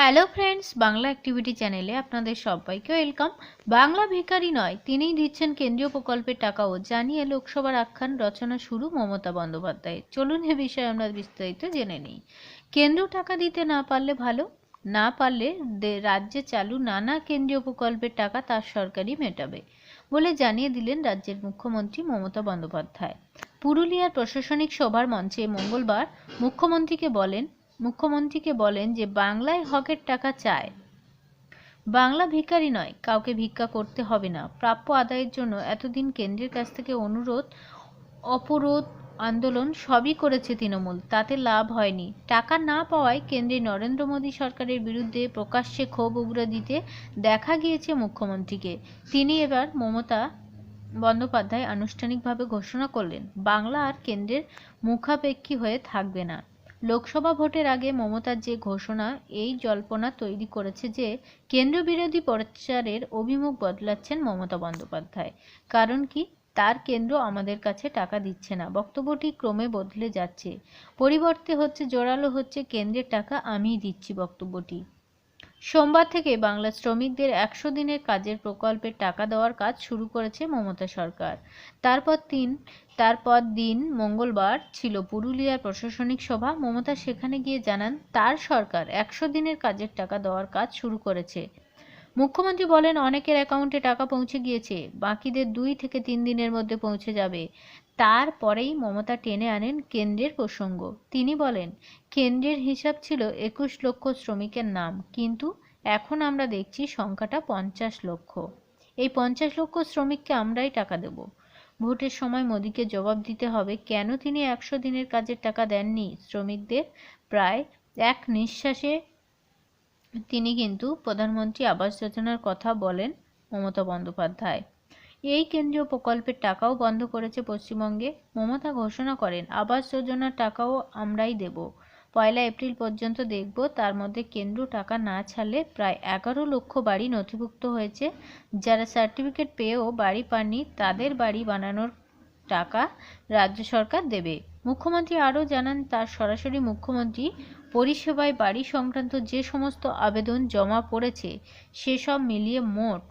Hello friends Bangla activity চ্যানেলে আপনাদের সবাইকে ওয়েলকাম বাংলা ভিখারি নয়, তিনিই দিচ্ছেন কেন্দ্রীয় প্রকল্পের টাকাও জানিয়ে লোকসভার আখ্যান রচনা শুরু মমতা বন্দ্যোপাধ্যায় চলুন এ বিষয়ে আমরা বিস্তারিত জেনে নিই। কেন্দ্র টাকা দিতে না পারলে ভালো, না পারলে রাজ্যে চালু নানা কেন্দ্রীয় প্রকল্পের টাকা তার সরকারই মেটাবে, বলে জানিয়ে দিলেন রাজ্যের মুখ্যমন্ত্রী মমতা বন্দ্যোপাধ্যায়। পুরুলিয়ার প্রশাসনিক সভার মঞ্চে মঙ্গলবার মুখ্যমন্ত্রীকে বলেন মুখ্যমন্ত্রীকে বলেন যে বাংলায় হকের টাকা চায়। বাংলা ভিখারি নয়, কাউকে ভিক্ষা করতে হবে না। প্রাপ্য আদায়ের জন্য এতদিন কেন্দ্রের কাছ থেকে অনুরোধ, অপরোধ, আন্দোলন সবই করেছে তৃণমূল। তাতে লাভ হয়নি। টাকা না পাওয়ায় কেন্দ্রে নরেন্দ্র মোদী সরকারের বিরুদ্ধে প্রকাশ্যে ক্ষোভ উগরে দিতে দেখা গিয়েছে মুখ্যমন্ত্রীকে। তিনি এবার মমতা বন্দ্যোপাধ্যায় আনুষ্ঠানিকভাবে ঘোষণা করলেন, বাংলা আর কেন্দ্রের মুখাপেক্ষী হয়ে থাকবে না। লোকসভা ভোটের আগে মমতার যে ঘোষণা, এই জল্পনা তৈরি করেছে যে কেন্দ্র বিরোধী প্রচারের অভিমুখ বদলাচ্ছেন মমতা বন্দ্যোপাধ্যায়। কারণ কি? তার কেন্দ্র আমাদের কাছে টাকা দিচ্ছে না। বক্তব্যটি ক্রমে বদলে যাচ্ছে। পরিবর্তে হচ্ছে, জোরালো হচ্ছে, কেন্দ্রের টাকা আমিই দিচ্ছি বক্তব্যটি। সোমবার থেকে বাংলা শ্রমিকদের একশো দিনের কাজের প্রকল্পের টাকা দেওয়ার কাজ শুরু করেছে মমতা সরকার। তারপর তিন, তারপর দিন মঙ্গলবার ছিল পুরুলিয়ার প্রশাসনিক সভা। মমতা সেখানে গিয়ে জানান, তার সরকার একশো দিনের কাজের টাকা দেওয়ার কাজ শুরু করেছে। মুখ্যমন্ত্রী বলেন, অনেকের অ্যাকাউন্টে টাকা পৌঁছে গিয়েছে, বাকিদের দুই থেকে তিন দিনের মধ্যে পৌঁছে যাবে। তারপরেই মমতা টেনে আনেন কেন্দ্রের প্রসঙ্গ। তিনি বলেন, কেন্দ্রের হিসাব ছিল একুশ লক্ষ শ্রমিকের নাম, কিন্তু এখন আমরা দেখছি সংখ্যাটা পঞ্চাশ লক্ষ। এই পঞ্চাশ লক্ষ শ্রমিককে আমরাই টাকা দেব। ভোটের সময় মোদীকে জবাব দিতে হবে, কেন তিনি একশো দিনের কাজের টাকা দেননি? শ্রমিকদের প্রায় এক নিঃশ্বাসে তিনি কিন্তু প্রধানমন্ত্রী আবাস যোজনার কথা বলেন মমতা বন্দ্যোপাধ্যায়। এই কেন্দ্রীয় প্রকল্পের টাকাও বন্ধ করেছে পশ্চিমবঙ্গে। মমতা ঘোষণা করেন, আবাস যোজনার টাকাও আমরাই দেব। পয়লা এপ্রিল পর্যন্ত দেখব, তার মধ্যে কেন্দ্র টাকা না ছাড়লে প্রায় এগারো লক্ষ বাড়ি নথিভুক্ত হয়েছে। যারা সার্টিফিকেট পেয়েও বাড়ি পাননি, তাদের বাড়ি বানানোর টাকা রাজ্য সরকার দেবে। মুখ্যমন্ত্রী আরও জানান, তার সরাসরি মুখ্যমন্ত্রী পরিষেবায় বাড়ি সংক্রান্ত যে সমস্ত আবেদন জমা পড়েছে সেসব মিলিয়ে মোট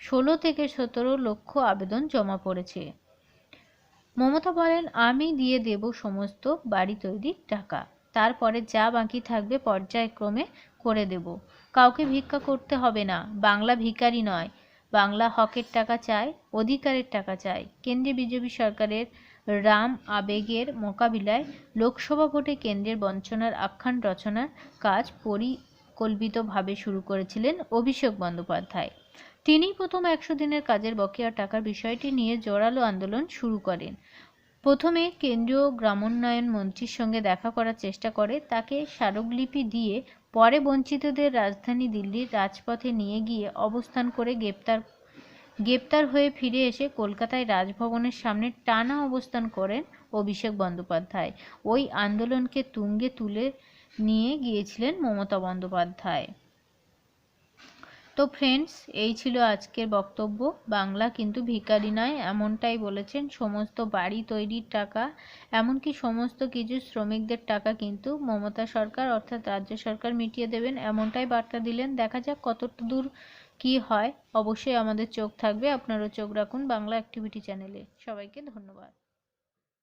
ষোলো থেকে সতেরো লক্ষ আবেদন জমা পড়েছে। মমতা বলেন, আমি দিয়ে দেব সমস্ত বাড়ি তৈরির টাকা। তারপরে যা বাকি থাকবে পর্যায়ক্রমে করে দেব। কাউকে ভিক্ষা করতে হবে না। বাংলা ভিখারি নয়। বাংলা হকের টাকা চায় অধিকারের টাকা চায় কেন্দ্রীয় বিজেপি সরকারের রাম আবেগের মোকাবিলায় লোকসভা ভোটে কেন্দ্রের বঞ্চনার আখ্যান রচনার কাজ পরিকল্পিতভাবে শুরু করেছিলেন অভিষেক বন্দ্যোপাধ্যায়। তিনিই প্রথম একশো দিনের কাজের বকেয়া টাকার বিষয়টি নিয়ে জোরালো আন্দোলন শুরু করেন। প্রথমে কেন্দ্রীয় গ্রামোন্নয়ন মন্ত্রীর সঙ্গে দেখা করার চেষ্টা করে, তাকে স্মারকলিপি দিয়ে পরে বঞ্চিতদের রাজধানী দিল্লির রাজপথে নিয়ে গিয়ে অবস্থান করে গ্রেপ্তার গ্রেপ্তার হয়ে ফিরে এসে কলকাতায় রাজভবনের সামনে টানা অবস্থান করেন অভিষেক বন্দ্যোপাধ্যায়। ওই আন্দোলনকে তুঙ্গে তুলে নিয়ে গিয়েছিলেন মমতা বন্দ্যোপাধ্যায়। তো ফ্রেন্ডস এই ছিল আজকের বক্তব্য। বাংলা কিন্তু ভিকারি নয়, এমনটাই বলেছেন, সমস্ত বাড়ি তৈরির টাকা, এমনকি সমস্ত কিছু শ্রমিকদের টাকা কিন্তু মমতা সরকার অর্থাৎ রাজ্য সরকার মিটিয়ে দেবেন, এমনটাই বার্তা দিলেন। দেখা যাক কতটা দূর কি হয়। অবশ্যই আমাদের চোখ থাকবে। আপনারও চোখ রাখুন বাংলা অ্যাক্টিভিটি চ্যানেলে সবাইকে ধন্যবাদ।